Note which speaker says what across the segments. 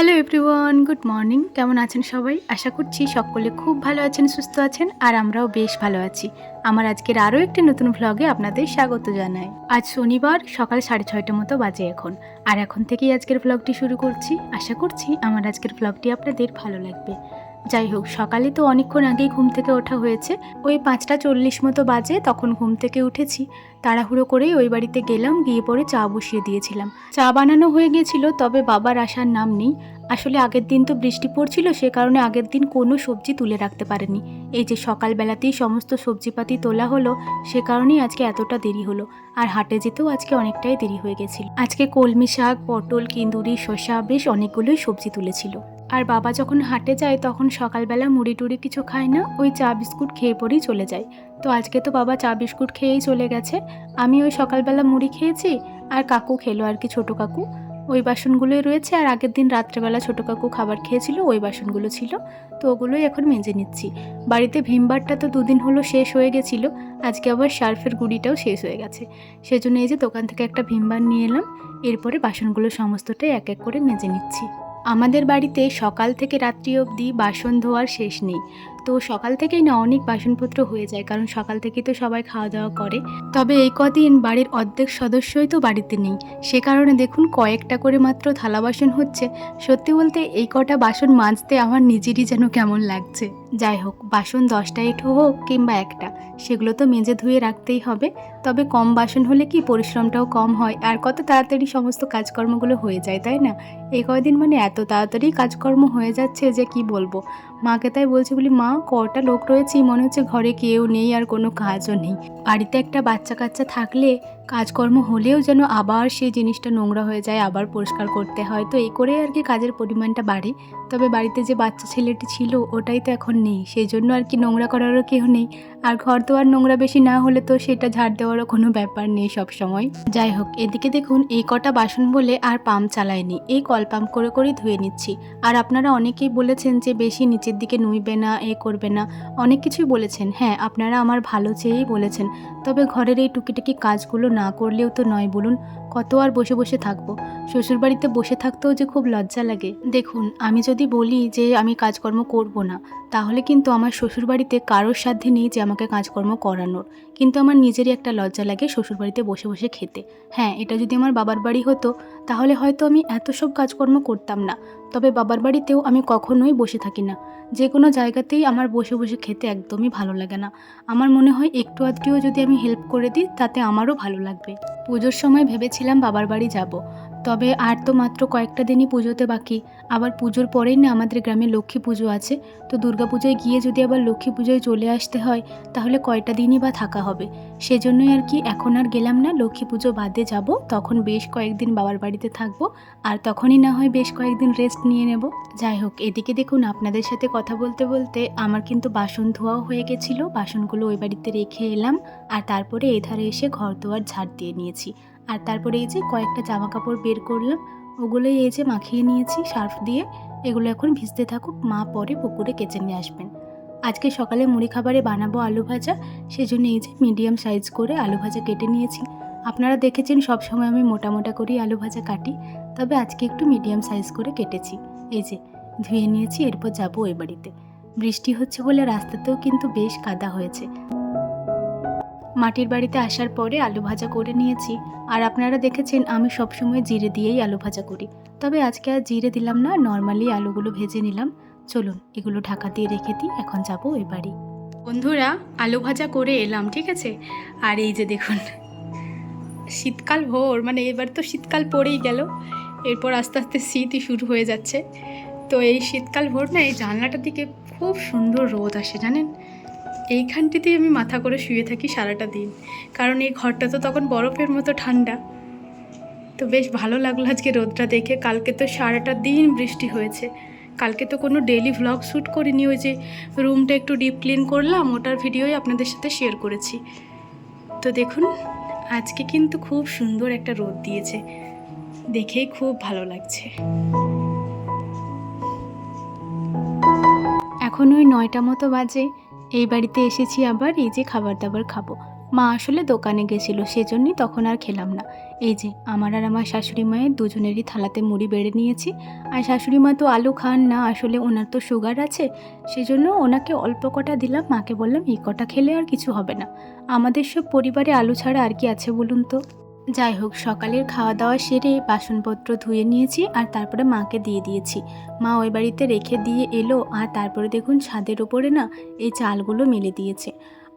Speaker 1: Hello everyone good morning কেমন আছেন সবাই? আশা করছি সকলে খুব ভালো আছেন, সুস্থ আছেন, আর আমরাও বেশ ভালো আছি। আমার আজকের আরও একটি নতুন ভ্লগে আপনাদের স্বাগত জানাই। আজ শনিবার, সকাল সাড়ে ছয়টা মতো বাজে এখন। আর এখন থেকেই আজকের ভ্লগটি শুরু করছি। আশা করছি আমার আজকের ভ্লগটি আপনাদের ভালো লাগবে। যাই হোক, সকালে তো অনেকক্ষণ আগেই ঘুম থেকে ওঠা হয়েছে। ওই পাঁচটা চল্লিশ মতো বাজে তখন ঘুম থেকে উঠেছি। তাড়াহুড়ো করেই ওই বাড়িতে গেলাম, গিয়ে পরে চা বসিয়ে দিয়েছিলাম। চা বানানো হয়ে গেছিল তবে বাবার আসার নাম নেই। আসলে আগের দিন তো বৃষ্টি পড়ছিল, সে কারণে আগের দিন কোনো সবজি তুলে রাখতে পারেনি। এই যে সকালবেলাতেই সমস্ত সবজিপাতি তোলা হলো, সে কারণেই আজকে এতটা দেরি হলো। আর হাটে যেতেও আজকে অনেকটাই দেরি হয়ে গেছিল। আজকে কলমি শাক, পটল, কিন্দুরি, শসা, বেশ অনেকগুলোই সবজি তুলেছিল। আর বাবা যখন হাটে যায়, তখন সকালবেলা মুড়ি টুড়ি কিছু খায় না, ওই চা বিস্কুট খেয়ে পরেই চলে যায়। তো আজকে তো বাবা চা বিস্কুট খেয়েই চলে গেছে। আমি ওই সকালবেলা মুড়ি খেয়েছি, আর কাকু খেলো আর কি ছোটো কাকু। ওই বাসনগুলোই রয়েছে, আর আগের দিন রাত্রেবেলা ছোটো কাকু খাবার খেয়েছিল, ওই বাসনগুলো ছিল। তো ওগুলোই এখন মেজে নিচ্ছি। বাড়িতে ভীমবারটা তো দুদিন হলো শেষ হয়ে গেছিল, আজকে আবার সার্ফের গুঁড়িটাও শেষ হয়ে গেছে। সেজন্য এই যে দোকান থেকে একটা ভীমবার নিয়ে এলাম, এরপরে বাসনগুলো সমস্তটাই এক এক করে মেজে নিচ্ছি। আমাদের বাড়িতে সকাল থেকে রাত্রি অবধি বাসন ধোয়ার শেষ নেই। তো সকাল থেকেই না অনেক বাসনপত্র হয়ে যায়, কারণ সকাল থেকেই তো সবাই খাওয়া দাওয়া করে। তবে এই কদিন বাড়ির অর্ধেক সদস্যই তো বাড়িতে নেই। সে কারণে দেখুন কয়েকটা করে মাত্র থালা বাসন হচ্ছে। সত্যি বলতে এই কটা বাসন মাজতে আমার নিজেরই যেন কেমন লাগছে। যাই হোক, বাসন দশটা এঁঠো হোক কিংবা একটা, সেগুলো তো মেজে ধুয়ে রাখতেই হবে। তবে কম বাসন হলে কি পরিশ্রমটাও কম হয়, আর কত তাড়াতাড়ি সমস্ত কাজকর্মগুলো হয়ে যায়, তাই না? এই কয়দিন মানে এত তাড়াতাড়ি কাজকর্ম হয়ে যাচ্ছে যে কি বলব? মাকে তাই বলছি, বলি, মা, কটা লোক রয়েছে, মনে হচ্ছে ঘরে কেউ নেই আর কোনো কাজও নেই। বাড়িতে একটা বাচ্চা কাচ্চা থাকলে কাজকর্ম হলেও যেন আবার সেই জিনিসটা নোংরা হয়ে যায়, আবার পরিষ্কার করতে হয়। তো এই করে আর কি কাজের পরিমাণটা বাড়ে। তবে বাড়িতে যে বাচ্চা ছেলেটি ছিল, ওটাই তো এখন নেই। সেই জন্য আর কি নোংরা করারও কেউ নেই। আর ঘর তো আর নোংরা বেশি না হলে তো সেটা ঝাড় দেওয়ারও কোনো ব্যাপার নেই সব সময় যাই হোক, এদিকে দেখুন, এই কটা বাসন বলে আর পাম্প চালায়নি এই কল পাম্প করে করেই ধুয়ে নিচ্ছি। আর আপনারা অনেকেই বলেছেন যে বেশি নিচের দিকে নুইবে না, এ করবে না। অনেক কিছুই বলেছেন। হ্যাঁ আপনারা আমার ভালো চেয়েই বলেছেন। তবে ঘরের এই টুকিটাকি কাজগুলো না করলেও তো নয় বলুন, কত আর বসে বসে থাকব? শ্বশুরবাড়িতে বসে থাকতেও যে খুব লজ্জা লাগে। দেখুন, আমি যদি বলি যে আমি কাজকর্ম করব না, তাহলে কিন্তু আমার শ্বশুরবাড়িতে কারোর সাধ্যে নেই যে আমাকে কাজকর্ম করানোর। কিন্তু আমার নিজেরই একটা লজ্জা লাগে শ্বশুরবাড়িতে বসে বসে খেতে। হ্যাঁ এটা যদি আমার বাবার বাড়ি হতো, তাহলে হয়তো আমি এত সব কাজকর্ম করতাম না। তবে বাবার বাড়িতেও আমি কখনোই বসে থাকি না। যে কোনো জায়গাতেই আমার বসে বসে খেতে একদমই ভালো লাগে না। আমার মনে হয় একটু আধটিও যদি আমি হেল্প করে দিই, তাতে আমারও ভালো লাগবে। পুজোর সময় ভেবেছিলাম বাবার বাড়ি যাব। তবে আর তো মাত্র কয়েকটা দিনই পুজোতে বাকি। আবার পুজোর পরেই না আমাদের গ্রামে লক্ষ্মী পুজো আছে। তো দুর্গাপুজোয় গিয়ে যদি আবার লক্ষ্মী পুজোয় চলে আসতে হয়, তাহলে কয়টা দিনই বা থাকা হবে? সেজন্যই আর কি এখন আর গেলাম না। লক্ষ্মী পুজো বাদে যাব। তখন বেশ কয়েকদিন বাবার বাড়িতে থাকব। আর তখনই না হয় বেশ কয়েকদিন রেস্ট নিয়ে নেব। যাই হোক, এদিকে দেখুন আপনাদের সাথে কথা বলতে বলতে আমার কিন্তু বাসন ধোয়াও হয়ে গেছিল। বাসনগুলো ওই বাড়িতে রেখে এলাম। আর তারপরে এধারে এসে ঘর দুয়ার ঝাড় দিয়ে নিয়েছি। আর তারপরে এই যে কয়েকটা জামা কাপড় বের করলাম, ওগুলোই এই যে মাখিয়ে নিয়েছি সার্ফ দিয়ে। এগুলো এখন ভিজতে থাকুক, মা পরে পুকুরে কেচে নিয়ে আসবেন। আজকে সকালে মুড়ি খাবারে বানাবো আলু ভাজা, সেজন্য এই যে মিডিয়াম সাইজ করে আলু ভাজা কেটে নিয়েছি। আপনারা দেখেছেন সব সময় আমি মোটা মোটা করেই আলু ভাজা কাটি, তবে আজকে একটু মিডিয়াম সাইজ করে কেটেছি। এই যে ধুয়ে নিয়েছি, এরপর যাব ওই বাড়িতে। বৃষ্টি হচ্ছে বলে রাস্তাতেও কিন্তু বেশ কাদা হয়েছে। মাটির বাড়িতে আসার পরে আলু ভাজা করে নিয়েছি। আর আপনারা দেখেছেন, আমি সবসময় জিরে দিয়েই আলু ভাজা করি। তবে আজকে আর জিরে দিলাম না, নর্মালি আলুগুলো ভেজে নিলাম। চলুন, এগুলো ঢাকা দিয়ে রেখে দিই, এখন যাব ওই বাড়ি। বন্ধুরা, আলু ভাজা করে এলাম, ঠিক আছে? আর এই যে দেখুন, শীতকাল ভোর মানে এবার তো শীতকাল পড়েই গেল। এরপর আস্তে আস্তে শীতই শুরু হয়ে যাচ্ছে। তো এই শীতকাল ভোর না, এই জানলাটার দিকে খুব সুন্দর রোদ আসে, জানেন? এইখানটিতেই আমি মাথা করে শুয়ে থাকি সারাটা দিন। কারণ এই ঘরটা তো তখন বরফের মতো ঠান্ডা। তো বেশ ভালো লাগল আজকে রোদটা দেখে। কালকে তো সারাটা দিন বৃষ্টি হয়েছে। কালকে তো কোনো ডেলি ভ্লগ শ্যুট করিনি। ওই যে রুমটা একটু ডিপ ক্লিন করলাম, ওটার ভিডিওই আপনাদের সাথে শেয়ার করেছি। তো দেখুন, আজকে কিন্তু খুব সুন্দর একটা রোদ দিয়েছে। দেখেই খুব ভালো লাগছে। এখন ওই নয়টা মতো বাজে। এই বাড়িতে এসেছি আবার, এই যে খাবার দাবার খাব। মা আসলে দোকানে গেছিল, সেজন্যই তখন আর খেলাম না। এই যে, আমার আর আমার শাশুড়ি মায়ের দুজনেরই থালাতে মুড়ি বেড়ে নিয়েছি। আর শাশুড়ি মা তো আলু খান না, আসলে ওনার তো সুগার আছে। সেজন্য ওনাকে অল্প কটা দিলাম, মাকে বললাম, এই কটা খেলে আর কিছু হবে না। আমাদের সব পরিবারে আলু ছাড়া আর কি আছে বলুন তো? যাই হোক, সকালের খাওয়া দাওয়া সেরে বাসনপত্র ধুয়ে নিয়েছি আর তারপরে মাকে দিয়ে দিয়েছি। মা ওই বাড়িতে রেখে দিয়ে এলো আর তারপরে দেখুন ছাদের ওপরে না এই চালগুলো মেলে দিয়েছে।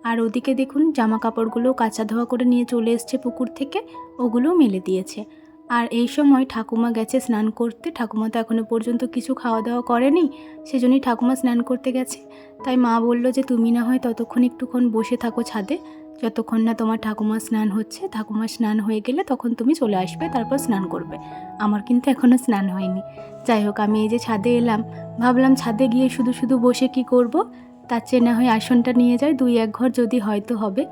Speaker 1: আর ওদিকে দেখুন জামা কাপড়গুলো কাঁচা ধোয়া করে নিয়ে চলে এসছে পুকুর থেকে, ওগুলোও মেলে দিয়েছে। আর এই সময় ঠাকুমা গেছে স্নান করতে। ঠাকুমা তো এখনও পর্যন্ত কিছু খাওয়া দাওয়া করেনি, সেজন্যই ঠাকুমা স্নান করতে গেছে। তাই মা বলল যে, তুমি না হয় ততক্ষণ একটুক্ষণ বসে থাকো ছাদে। যতক্ষণ না তোমার ঠাকুমা স্নান হচ্ছে ঠাকুমার স্নান হয়ে গেলে তখন তুমি চলে আসবে, তারপর স্নান করবে। আমার কিন্তু এখনও স্নান হয়নি। যাই হোক, আমি এই যে ছাদে এলাম, ভাবলাম ছাদে গিয়ে শুধু শুধু বসে কি করব? তার চেয়ে না হয় আসনটা নিয়ে যায় দুই এক ঘর যদি হয়তো হবে।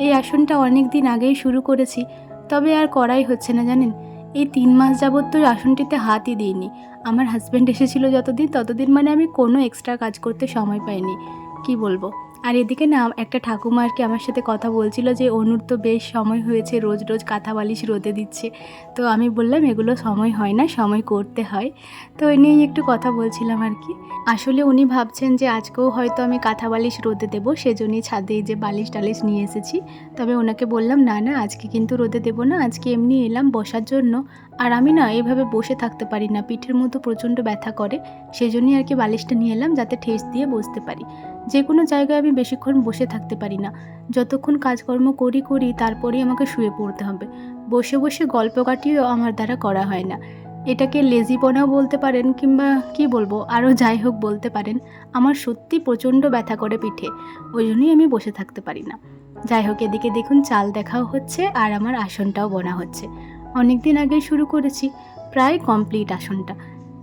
Speaker 1: এই আসনটা অনেক দিন আগেই শুরু করেছি, তবে আর করাই হচ্ছে না, জানেন? এই তিন মাস যাবত তো আসনটিতে হাতই দিইনি। আমার হাজব্যান্ড এসেছিল যতদিন, ততদিন মানে আমি কোনো এক্সট্রা কাজ করতে সময় পাইনি। কি বলব? আর এদিকে না, একটা ঠাকুমা আর কি আমার সাথে কথা বলছিল যে, অনুর তো বেশ সময় হয়েছে, রোজ রোজ কাঁথা বালিশ রোদে দিচ্ছে। তো আমি বললাম, এগুলো সময় হয় না, সময় করতে হয়। তো এ নিয়েই একটু কথা বলছিলাম আর কি। আসলে উনি ভাবছেন যে, আজকেও হয়তো আমি কাঁথা বালিশ রোদে দেবো, সেজন্যই ছাদে যে বালিশ টালিশ নিয়ে এসেছি। তবে ওনাকে বললাম, না না, আজকে কিন্তু রোদে দেবো না, আজকে এমনি এলাম বসার জন্য। আর আমি না এইভাবে বসে থাকতে পারি না, পিঠের মতো প্রচণ্ড ব্যথা করে, সেজন্যই আর কি বালিশটা নিয়ে এলাম, যাতে ঠেস দিয়ে বসতে পারি। যে কোনো জায়গায় আমি বেশিক্ষণ বসে থাকতে পারি না। যতক্ষণ কাজকর্ম করি করি, তারপরেই আমাকে শুয়ে পড়তে হবে। বসে বসে গল্প কাটিয়েও আমার দ্বারা করা হয় না। এটাকে লেজিপনাও বলতে পারেন কিংবা কি বলব, আরও যাই হোক বলতে পারেন, আমার সত্যি প্রচণ্ড ব্যথা করে পিঠে। ওই জন্যই আমি বসে থাকতে পারি না। যাই হোক, এদিকে দেখুন চাল দেখাও হচ্ছে আর আমার আসনটাও বোনা হচ্ছে। অনেক দিন আগে শুরু করেছি, প্রায় কমপ্লিট আসনটা।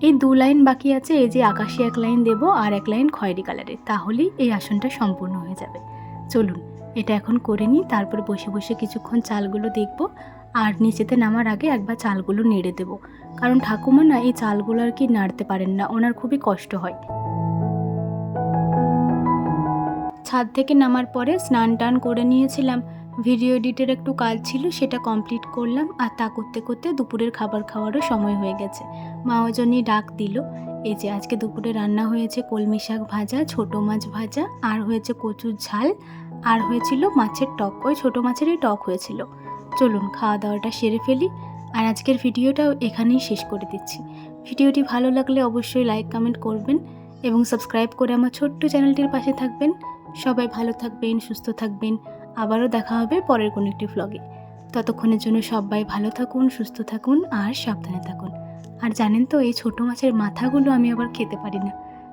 Speaker 1: এই দু লাইন বাকি আছে, এই যে আকাশে এক লাইন দেবো আর এক লাইন খয়েরি কালারের। তাহলেই এই আসনটা সম্পূর্ণ হয়ে যাবে। চলুন, এটা এখন করে নিই, তারপর বসে বসে কিছুক্ষণ চালগুলো দেখব আর নিচেতে নামার আগে একবার চালগুলো নেড়ে দেবো। কারণ ঠাকুমা না এই চালগুলো আর কি নাড়তে পারেন না, ওনার খুবই কষ্ট হয়। ছাদ থেকে নামার পরে স্নান টান করে নিয়েছিলাম। ভিডিও এডিটের একটু কাজ ছিল, সেটা কমপ্লিট করলাম, আর তা করতে করতে দুপুরের খাবার খাওয়ারও সময় হয়ে গেছে। মা ওই জন্যই ডাক দিল, এই যে আজকে দুপুরে রান্না হয়েছে কলমি শাক ভাজা, ছোট মাছ ভাজা, আর হয়েছে কচুর ঝাল, আর হয়েছিল মাছের টক। ওই ছোট মাছেরই টক হয়েছিল। চলুন, খাওয়া দাওয়াটা সেরে ফেলি, আর আজকের ভিডিওটাও এখানেই শেষ করে দিচ্ছি। ভিডিওটি ভালো লাগলে অবশ্যই লাইক কমেন্ট করবেন, এবং সাবস্ক্রাইব করে আমার ছোট্ট চ্যানেলটির পাশে থাকবেন। সবাই ভালো থাকবেন, সুস্থ থাকবেন। আবারও দেখা হবে পরের কোনো একটি ভ্লগে ততক্ষণের জন্য সবাই ভালো থাকুন, সুস্থ থাকুন আর সাবধানে থাকুন। আর জানেন তো, এই ছোটো মাছের মাথাগুলো আমি আবার খেতে পারি না।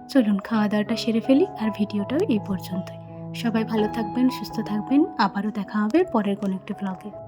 Speaker 1: চলুন খাওয়া দাওয়াটা সেরে ফেলি আর ভিডিওটাও এই পর্যন্তই। সবাই ভালো থাকবেন, সুস্থ থাকবেন। আবারও দেখা হবে পরের কোনো একটি ভ্লগে